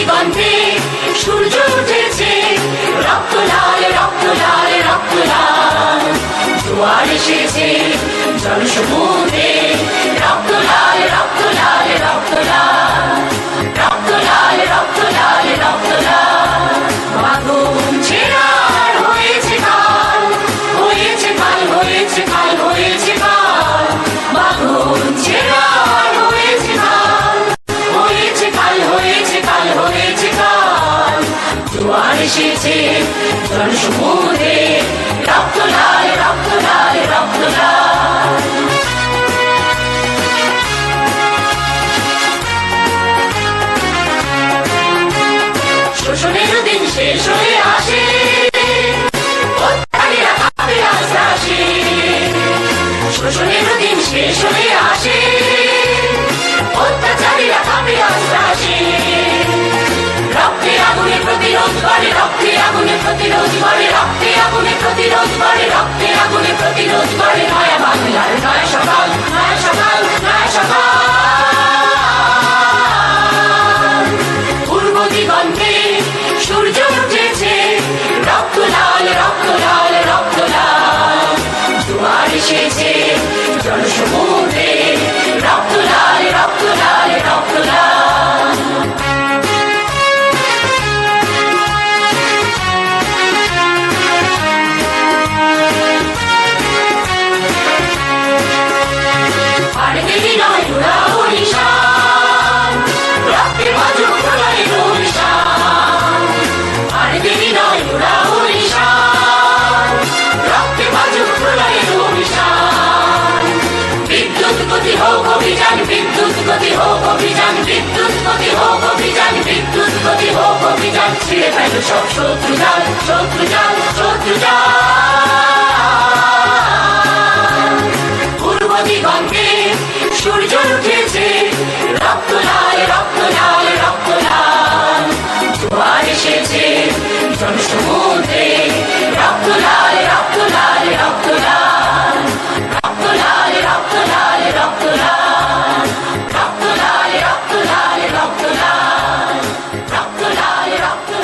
দিগন্তে সূর্য উঠেছে রক্ত লাল রক্ত লাল রক্ত লাল। জোয়ার এসেছে জনসমুদ্রে এসেছে। জল সমুদ্রে রক্ত লাল রক্ত লাল রক্ত শোষণের দিন শেষ হয়ে আসে। শোষণের দিন শেষ হয়ে আসে। হোক অভিযান, বিদ্যুৎ গতি হোক অভিযান, ছিঁড়ে ফেল সব শত্রু জাল শত্রু জাল, শত্রু পূর্ব দিগন্তে সূর্য উঠেছে, রক্ত লাল রক্ত লাল 要。